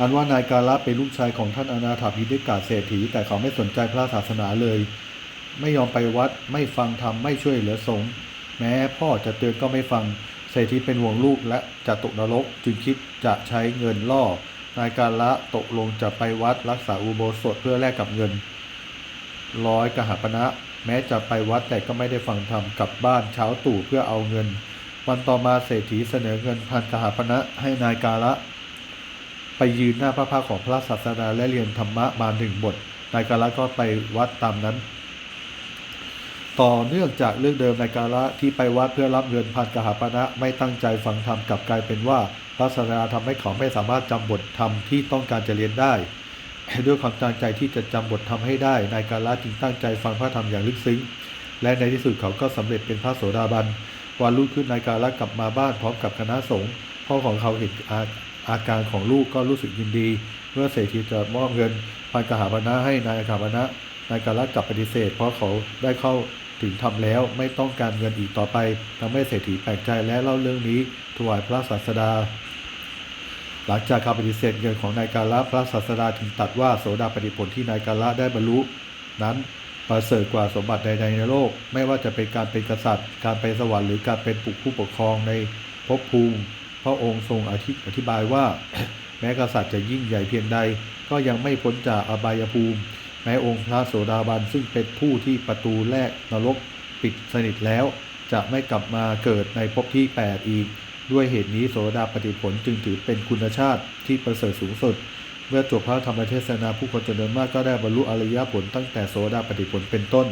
อันว่านายกาละเป็นลูกชายของท่านอนาถาบิณฑกาเศรษฐี แต่เขาไม่สนใจพระศาสนาเลย ไม่ยอมไปวัดไม่ฟังธรรมไม่ช่วยเหลือสงฆ์แม้พ่อจะเตือนก็ไม่ฟังเศรษฐีเป็นห่วงลูกและจะตกนรกจึงคิดจะใช้เงินล่อนายกาละตกลงจะไปวัดรักษาอุโบสถเพื่อแลกกับเงิน ร้อยกหาปณะแม้จะไปวัดแต่ก็ไม่ได้ฟังธรรมกลับบ้านเช้าตู่เพื่อเอาเงิน วันต่อมาเศรษฐีเสนอเงินพันกหาปณะให้นายกาละ ไปยืนหน้าพระพักของพระศาสดาและเรียนธรรมะมาหนึ่งบทนายกาละก็ไปวัดตามนั้น ต่อเนื่องจากเรื่องเดิมนายกาละที่ไปวัดเพื่อรับเงินพันกหาปณะไม่ตั้งใจฟังธรรมกลับกลายเป็นว่าพระศาสดาทำให้เขาไม่สามารถจำบทธรรมที่ต้องการจะเรียนได้ด้วยความตั้งใจที่จะจำบทธรรมให้ได้นายกาละจึงตั้งใจฟังพระธรรมอย่างลึกซึ้ง และในที่สุดเขาก็สำเร็จเป็นพระโสดาบันวันรุ่งขึ้นนายกาละกลับมาบ้านพร้อมกับคณะสงฆ์พ่อของเขาเห็น อาการของลูกก็รู้สึกยินดี เมื่อเศรษฐีจะมอบเงินพันกหาปณะให้นายกหาปณะนายกาละกลับปฏิเสธ เพราะเขาได้เข้าถึงทำแล้วไม่ต้องการเงินอีกต่อไปทำให้เศรษฐีแปลกใจและเล่าเรื่องนี้ถวายพระศาสดา หลังจากคำปฏิเสธเงินของนายกาละพระศาสดาจึงตัดว่าโสดาปฏิผลที่นายกาละได้บรรลุนั้นประเสริฐกว่าสมบัติใดๆในโลก ไม่ว่าจะเป็นการเป็นกษัตริย์ การไปสวรรค์หรือการเป็นผู้ปกครองในภพภูมิ พระองค์ทรงอธิอธบายว่า แม้กษัตริย์จะยิ่งใหญ่เพียงใด ก็ยังไม่พ้นจากอบายภูมิ แม้องค์พระโสดาบันซึ่งเป็นผู้ที่ประตูแรกนรกปิดสนิทแล้ว จะไม่กลับมาเกิดในภพที่ 8 อีก ด้วยเหตุนี้โสดาปฏิผลจึงถือเป็นคุณชาติที่ประเสริฐสูงสุดเมื่อจบพระธรรมเทศนาผู้คนจำนวนมากก็ได้บรรลุอริยผลตั้งแต่โสดาปฏิผลเป็นต้น